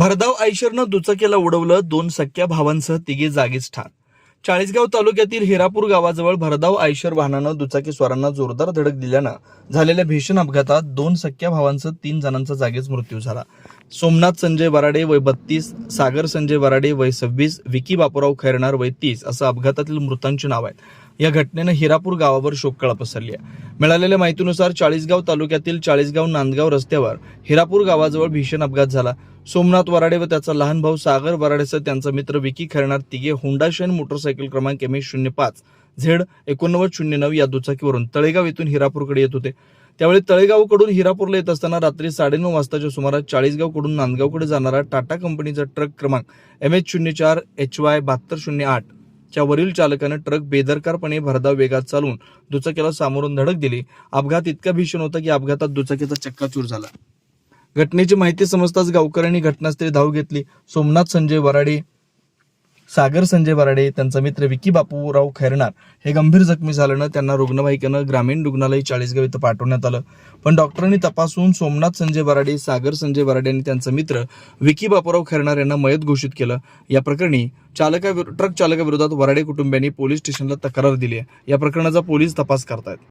भरधाव आयशरनं दुचाकीला उडवलं दोन सख्या भावांसह तिघे जागीच ठार. चाळीसगाव तालुक्यातील हिरापूर गावाजवळ भरधाव आयशर वाहनानं दुचाकी स्वारांना जोरदार धडक दिल्यानं झालेल्या भीषण अपघातात दोन सख्या भावांसह तीन जणांचा जागीच मृत्यू झाला. सोमनाथ संजय वराडे वय बत्तीस सागर संजय वराडे वय सव्वीस विकी बापूराव खैरणार वय तीस असं अपघातातील मृतांची नाव आहेत. या घटनेनं हिरापूर गावावर शोककळा पसरली आहे. मिळालेल्या माहितीनुसार चाळीसगाव तालुक्यातील चाळीसगाव नांदगाव रस्त्यावर हिरापूर गावाजवळ भीषण अपघात झाला. सोमनाथ वराडे व त्याचा लहान भाऊ सागर वराडेसह त्यांचा मित्र विकी खरणार तिघे होंडा शेन मोटरसायकल क्रमांक एम एस शून्य पाच झेड एकोणनव्वद शून्य नऊ या दुचाकीवरून तळेगाव येथून हिरापूरकडे येत होते. त्यावेळी तळेगावकडून हिरापूरला येत असताना रात्री साडेनऊ वाजताच्या सुमारास चाळीसगावकडून नांदगावकडे जाणारा टाटा कंपनीचा ट्रक क्रमांक एम एच शून्य चार एच वाय बहात्तर शून्य आठ च्या वरील चालकानं ट्रक बेदरकारपणे भरधाव वेगात चालवून दुचाकीला सामोरून धडक दिली. अपघात इतका भीषण होता की अपघातात दुचाकीचा चक्काचूर झाला. घटनेची माहिती समजताच गावकऱ्यांनी घटनास्थळी धाव घेतली. सोमनाथ संजय वराडे सागर संजय बराडे त्यांचा मित्र विकी बापूराव खैरनार हे गंभीर जखमी झाल्यानं त्यांना रुग्णवाहिकेनं ग्रामीण रुग्णालय चाळीसगाव इथं पाठवण्यात आलं. पण डॉक्टरांनी तपासून सोमनाथ संजय बराडे सागर संजय बराडे आणि त्यांचा मित्र विकी बापूराव खैरनार यांना मयत घोषित केलं. या प्रकरणी चालका ट्रक चालकाविरोधात वराडे कुटुंबियांनी पोलीस स्टेशनला तक्रार दिली आहे. या प्रकरणाचा पोलीस तपास करतायत.